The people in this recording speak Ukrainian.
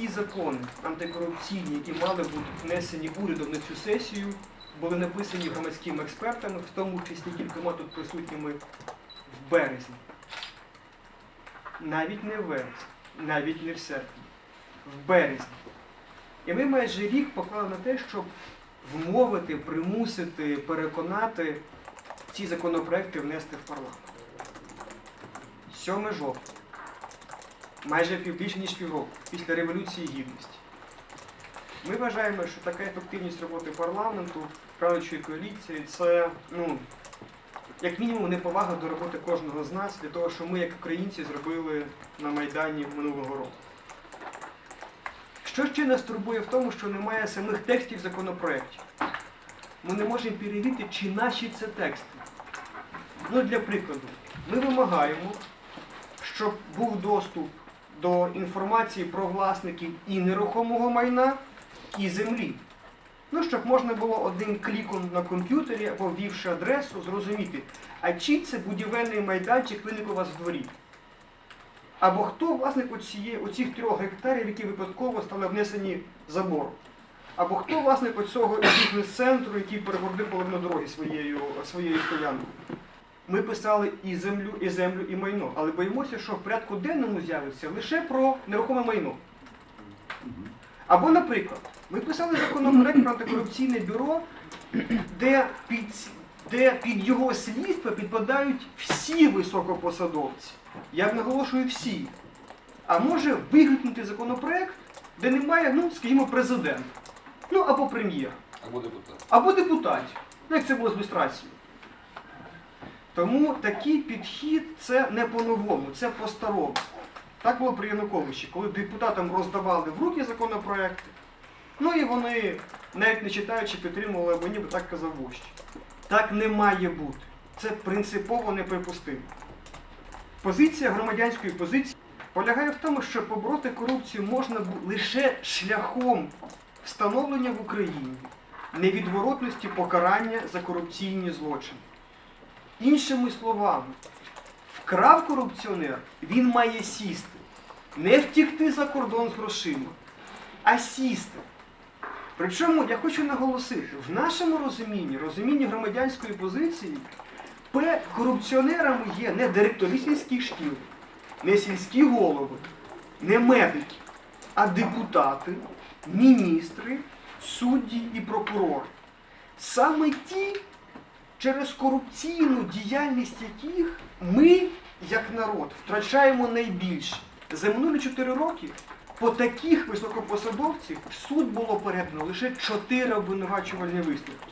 закони антикорупційні, які мали бути внесені урядом на цю сесію, були написані громадськими експертами, в тому числі кількома тут присутніми в березні. Навіть не в вересні, навіть не в серпні, в березні. І ми майже рік поклали на те, щоб вмовити, примусити, переконати ці законопроекти внести в парламент. 7 жовтня, майже більше ніж півроку після Революції Гідності. Ми вважаємо, що така ефективність роботи парламенту, правлячої коаліції це, ну, як мінімум, неповага до роботи кожного з нас для того, що ми, як українці, зробили на Майдані минулого року. Що ще нас турбує в тому, що немає самих текстів законопроєктів. Ми не можемо перевірити, чи наші це тексти. Ну, для прикладу, ми вимагаємо, щоб був доступ до інформації про власників і нерухомого майна, і землі. Ну, щоб можна було одним кліком на комп'ютері або ввівши адресу, зрозуміти, а чий це будівельний майданчик виник у вас в дворі. Або хто власник оцієї, оцих трьох гектарів, які випадково стали внесені забором. Або хто власник оцього бізнес-центру, який перегородив половину дороги своєю, своєю стоянкою. Ми писали і землю, і землю, і майно, але боїмося, що в порядку денному з'явиться лише про нерухоме майно. Або, наприклад, ми писали законопроект про антикорупційне бюро, де під, де під його слідство підпадають всі високопосадовці. Я наголошую всі. А може виглянути законопроект, де немає, ну, скажімо, президента, ну або прем'єра Або депутат. або депутатів, ну, як це було з люстрацією. Тому такий підхід це не по-новому, це по-старому. Так було при Януковичі, коли депутатам роздавали в руки законопроекти, ну і вони, навіть не читаючи, підтримували, або ніби так казав вождь. Так не має бути. Це принципово неприпустимо. Позиція громадянської позиції полягає в тому, що побороти корупцію можна лише шляхом встановлення в Україні невідворотності покарання за корупційні злочини. Іншими словами, вкрав корупціонер, він має сісти. Не втікти за кордон з грошима, а сісти. Причому я хочу наголосити, в нашому розумінні, розумінні громадянської позиції, корупціонерами є не директори сільських шкіл, не сільські голови, не медики, а депутати, міністри, судді і прокурори. Саме ті, через корупційну діяльність яких ми, як народ, втрачаємо найбільше. За минулі 4 роки по таких високопосадовців в суд було передано лише 4 обвинувачувальні висновки.